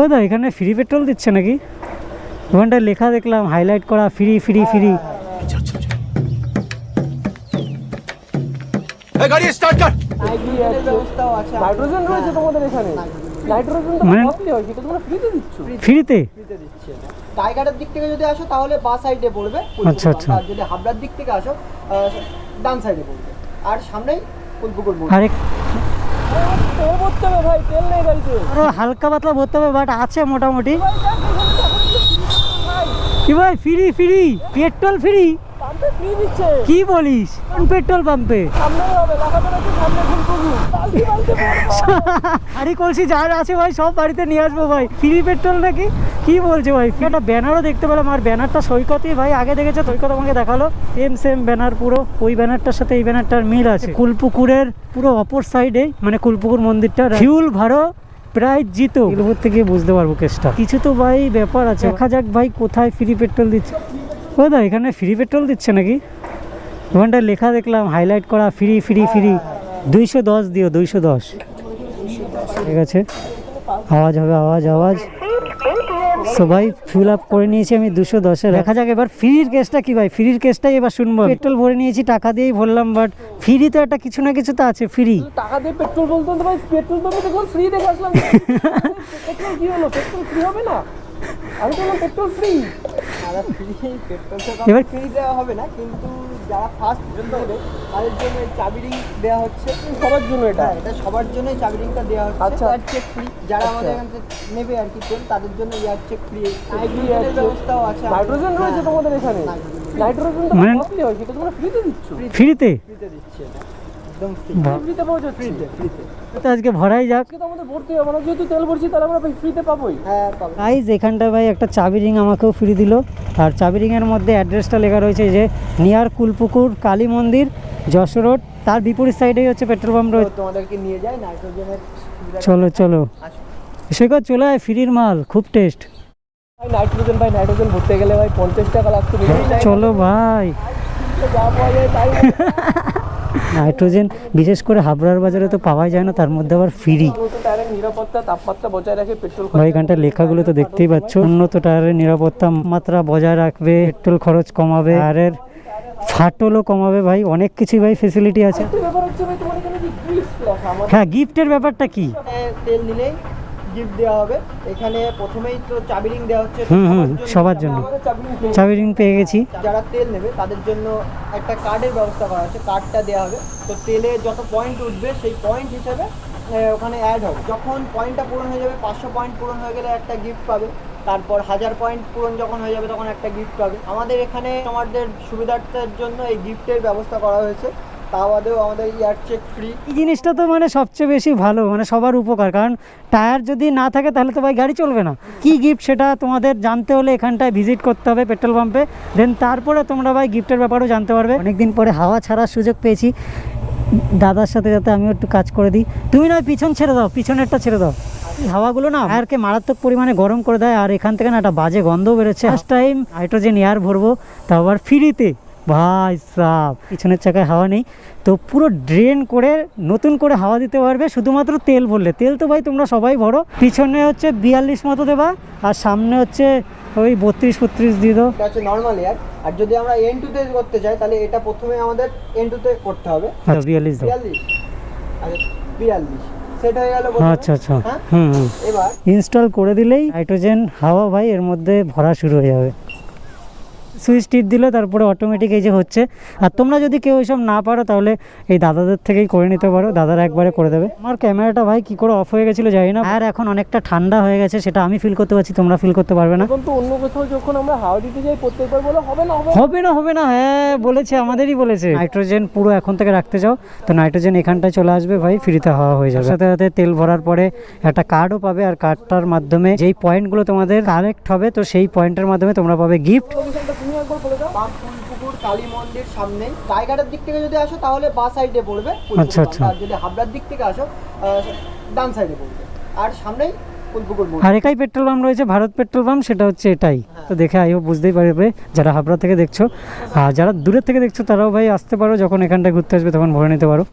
ও দা এখানে free petrol দিচ্ছে নাকি? ওখানটায় লেখা দেখলাম হাইলাইট করা ফ্রি ফ্রি ফ্রি এই গাড়ি স্টার্ট কর। আছে নাইট্রোজেন রয়েছে তোমাদের এখানে। নাইট্রোজেন তো হয় সেটা তোমরা ফ্রিতে দিচ্ছ। ফ্রিতে ফ্রিতে দিচ্ছে টাইগারের দিক থেকে যদি আসো তাহলে বা সাইডে পড়বে আচ্ছা, আচ্ছা। আর যদি হাবড়ার দিক থেকে আসো ডান সাইডে পড়বে। আর সামনেই ফুলপুকুর আরে ভরতে হবে ভাই তেল নেই গাড়িতে আরও হালকা পাতলা ভরতে হবে বাট আছে মোটামুটি। কি ভাই ফ্রি ফ্রি পেট্রোল ফ্রি কি বলিস? পেট্রোল পাম্পে? আরে কলসি যার আছে ভাই, সব বাড়িতে নিয়ে আসব ভাই। ফ্রি পেট্রোল নাকি? কি বলছে ভাই? একটা ব্যানারও দেখতে পেলাম। আর ব্যানারটা সৈকতই ভাই। আগে দেখেছে? সৈকত আমাকে দেখাল। সেম সেম ব্যানার পুরো। ওই ব্যানারটার সাথে এই ব্যানারটার মিল আছে। কুলপুকুরের পুরো অপর সাইডে মানে কুলপুকুর মন্দিরটা ফিউল ভাড়ো প্রায় জিতো। এগুলো গিয়ে বুঝতে পারব কেসটা কিছু তো ভাই ব্যাপার আছে। দেখা যাক ভাই কোথায় ফ্রি পেট্রোল দিচ্ছে। ও দা এখানে ফ্রি পেট্রোল দিচ্ছে নাকি? ওখানটায় লেখা দেখলাম হাইলাইট করা ফ্রি ফ্রি ফ্রি দুইশো দশ দিও দুইশো দশ। ঠিক আছে? আওয়াজ হবে আওয়াজ আওয়াজ। সবাই ফিল আপ করে নিয়েছি আমি দুশো দশে। দেখা যাক এবার ফ্রির কেসটা কি ভাই? ফ্রির কেসটাই এবার শুনব পেট্রোল ভরে নিয়েছি টাকা দিয়েই ভরলাম বাট ফ্রি তো একটা কিছু না কিছু তো আছে ফ্রি টাকা দিয়ে পেট্রোল বলতে ভাই পেট্রোল পাম্পে দেখুন ফ্রি দেখে আসলাম পেট্রোল কি হলো পেট্রোল ফ্রি হবে না? আমি তো পেট্রোল ফ্রি আর ফ্রি পেট্রোল এবার- ফ্রি দেওয়া হবে না কিন্তু যারা ফার্স্ট নেবে তাদের জন্য চাবি রিং দেওয়া হচ্ছে। সবার জন্য এটা? হ্যাঁ এটা সবার জন্যই চাবি রিংটা দেওয়া হচ্ছে। আচ্ছা। ইয়ার চেক ফ্রি যারা আমাদের এখান থেকে নেবে আর কি তেল তাদের জন্য ইয়ার চেক ফ্রি check। ব্যবস্থাও আছে নাইট্রোজেন রয়েছে তোমাদের এখানে? নাইট্রোজেন তো মানে- কস্টলি হয় সেটা তোমরা ফ্রিতে দিচ্ছ? ফ্রিতে ফ্রিতে দিচ্ছে এটা। একদম ফ্রি ফ্রিতে পাওয়া যাচ্ছে ফ্রিতে ফ্রিতে তো আজকে ভরাই যাক। আজকে তো আমাদের ভর্তি হবে আমরা যেহেতু তেল ভরছি তাহলে আমরা ফ্রিতে পাবোই। হ্যাঁ গাইজ ভাই একটা চাবি রিং আমাকেও ফ্রি দিল। আর চাবি রিংয়ের মধ্যে অ্যাড্রেসটা লেখা রয়েছে যে নিয়ার কুলপুকুর কালী মন্দির যশোর রোড তার বিপরীত সাইডেই হচ্ছে পেট্রোল পাম্প রয়েছে তোমাদেরকে নিয়ে যায় নাইট্রোজেনের চলো চলো। সৈকত চলে আয় ফ্রির মাল খুব টেস্ট নাইট্রোজেন ভাই নাইট্রোজেন ভরতে গেলে ভাই পঞ্চাশ টাকা লাগতো চলো ভাই। যা পাওয়া যায় তাই নাইট্রোজেন বিশেষ করে হাবড়ার বাজারে তো পাওয়াই যায় না তার মধ্যে আবার ফ্রি। নিরাপত্তা তাপমাত্রা বজায় রাখে পেট্রোল ভাই এখানটার লেখাগুলো তো দেখতেই পাচ্ছ। উন্নত টায়ারের নিরাপত্তা মাত্রা বজায় রাখবে পেট্রোল খরচ কমাবে টায়ারের ফাটলও কমাবে ভাই অনেক কিছুই ভাই ফেসিলিটি আছে। হ্যাঁ গিফটের ব্যাপারটা কি? তেল নিলেই গিফট দেওয়া হবে। এখানে প্রথমেই তো চাবি রিং দেওয়া হচ্ছে। সবার জন্য চাবি রিং পেয়ে গেছি। যারা তেল নেবে তাদের জন্য একটা কার্ডের ব্যবস্থা করা আছে কার্ডটা দেওয়া হবে। তো তেলে যত পয়েন্ট উঠবে সেই পয়েন্ট হিসেবে ওখানে অ্যাড হবে। যখন পয়েন্টটা পূরণ হয়ে যাবে পাঁচশো পয়েন্ট পূরণ হয়ে গেলে একটা গিফট পাবে। তারপর হাজার পয়েন্ট পূরণ যখন হয়ে যাবে তখন একটা গিফট পাবে। আমাদের এখানে আমাদের সুবিধার্থের জন্য এই গিফটের ব্যবস্থা করা হয়েছে। তা আমাদের এই জিনিসটা তো মানে সবচেয়ে বেশি ভালো মানে সবার উপকার। কারণ টায়ার যদি না থাকে তাহলে তো ভাই গাড়ি চলবে না। কি গিফট সেটা তোমাদের জানতে হলে এখানটায় ভিজিট করতে হবে পেট্রোল পাম্পে দেন তারপরে তোমরা ভাই গিফটের ব্যাপারেও জানতে পারবে। অনেকদিন পরে হাওয়া ছাড়ার সুযোগ পেয়েছি। দাদার সাথে যাতে আমিও একটু কাজ করে দিই। তুমি নয় পিছন ছেড়ে দাও, পিছনেরটা ছেড়ে দাও। হাওয়াগুলো না টায়ারকে মারাত্মক পরিমাণে গরম করে দেয়। আর এখান থেকে না একটা বাজে গন্ধ বেরোচ্ছে। ফার্স্ট টাইম হাইড্রোজেন এয়ার ভরবো, তাও আবার ফ্রিতে ভাই সাপ পিছনের চাকায় হাওয়া নেই। তো পুরো ড্রেন করে নতুন করে হাওয়া দিতে পারবে শুধুমাত্র তেল ভরলে। তেল তো ভাই তোমরা সবাই ভরো। পিছনে হচ্ছে বিয়াল্লিশ মতো দেবা আর সামনে হচ্ছে ওই বত্রিশ বত্রিশ দিয়ে দাও। এটা হচ্ছে নর্মাল এয়ার আর যদি আমরা এন টুতে করতে চাই তাহলে এটা প্রথমে আমাদের এন টুতে করতে হবে। আচ্ছা, বিয়াল্লিশ বিয়াল্লিশ। আচ্ছা বিয়াল্লিশ। প্রথমে। আচ্ছা আচ্ছা। হ্যাঁ? হুম ইনস্টল করে দিলেই হাইড্রোজেন হাওয়া ভাই এর মধ্যে ভরা শুরু হয়ে যাবে। সুইচ টিপ দিলে তারপরে অটোমেটিক এই যে হচ্ছে। আর তোমরা যদি কেউ এসব না পারো তাহলে এই দাদাদের থেকেই করে নিতে পারো দাদারা একবারে করে দেবে। আমার ক্যামেরাটা ভাই কি করে অফ হয়ে গেছিল জানি না। আর এখন অনেকটা ঠান্ডা হয়ে গেছে সেটা আমি ফিল করতে পারছি তোমরা ফিল করতে পারবে না। এখন তো অন্য কোথাও যখন আমরা হাওয়া দিতে যাই প্রত্যেকবার বলে হবে না হবে না। হবে না হ্যাঁ বলেছে আমাদেরই বলেছে। নাইট্রোজেন পুরো এখন থেকে রাখতে যাও তো নাইট্রোজেন এখানটায় চলে আসবে ভাই ফ্রিতে হাওয়া হয়ে যাবে। সাথে সাথে তেল ভরার পরে একটা কার্ডও পাবে আর কার্ডটার মাধ্যমে যেই পয়েন্টগুলো তোমাদের কালেক্ট হবে তো সেই পয়েন্টের মাধ্যমে তোমরা পাবে গিফট বাম ফুলপুকুর কালী মন্দির সামনে। টাইগারের দিক থেকে যদি আসো তাহলে বা সাইডে পড়বে। আচ্ছা, আচ্ছা। আর যদি হাবড়ার দিক থেকে আসো ডান সাইডে পড়বে। আর সামনেই আর একাই পেট্রোল পাম্প রয়েছে ভারত পেট্রোল পাম্প সেটা হচ্ছে এটাই। তো দেখে আইও বুঝতেই পারবে যারা হাবড়া থেকে দেখছ। আর যারা দূরের থেকে দেখছ তারাও ভাই আসতে পারো যখন এখানটা ঘুরতে আসবে তখন ভরে নিতে পারো।